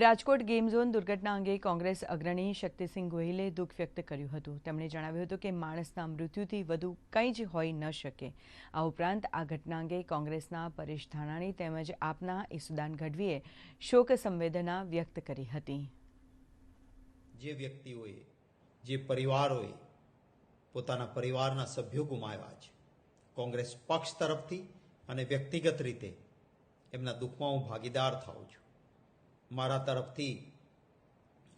Rajkot game zone દુર્ઘટના અંગે કોંગ્રેસ અગ્રણી શક્તિસિંહ ગોહિલે દુઃખ વ્યક્ત કર્યું હતું. તેમણે જણાવ્યું હતું કે માણસના મૃત્યુથી વધુ કંઈ જ હોઈ ન શકે. આ ઉપરાંત આ ઘટના અંગે કોંગ્રેસના પરેશ ધાનાણી તેમજ આપના ઈસુદાન ગઢવીએ શોક સંવેદના વ્યક્ત કરી હતી. જે વ્યક્તિઓએ, જે પરિવારોએ પોતાના પરિવારના સભ્યો ગુમાવ્યા છે, કોંગ્રેસ પક્ષ તરફથી અને વ્યક્તિગત રીતે એમના દુઃખમાં હું ભાગીદાર થાઉં છું. મારા તરફથી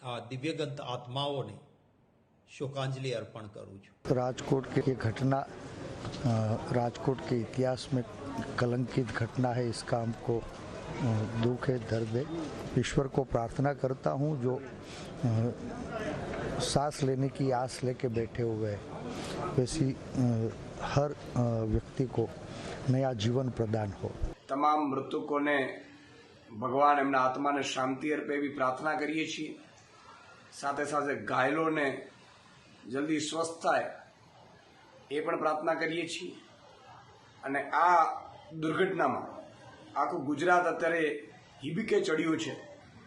આ દિવ્યગંત આત્માઓને शोकांजलि अर्पण करूँ છું राजकोट की ये घटना अ, राजकोट के इतिहास में कलंकित घटना है इसका हमको अ, दुख है दर्द है ईश्वर को प्रार्थना करता हूँ जो अ, सांस लेने की आस लेके बैठे हुए हैं वैसी अ, हर अ, व्यक्ति को नया जीवन प्रदान हो તમામ મૃતકોને ભગવાન એમના આત્માને શાંતિ અર્પે એવી પ્રાર્થના કરીએ છીએ. સાથે સાથે ઘાયલોને જલ્દી સ્વસ્થ થાય એ પણ પ્રાર્થના કરીએ છીએ. અને આ દુર્ઘટનામાં આખું ગુજરાત અત્યારે હિબીકે ચડ્યું છે.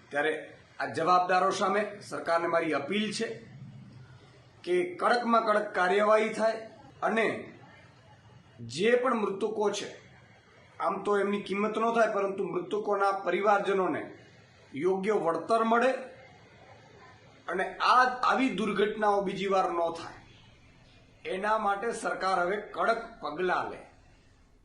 ત્યારે આ જવાબદારો સામે સરકારને મારી અપીલ છે કે કડકમાં કડક કાર્યવાહી થાય અને જે પણ મૃતકો છે આમ તો એમની કિંમત ન થાય, પરંતુ મૃતકોના પરિવારજનોને યોગ્ય વળતર મળે અને આ આવી દુર્ઘટનાઓ બીજી વાર ન થાય. એના માટે સરકાર હવે કડક પગલાં લે.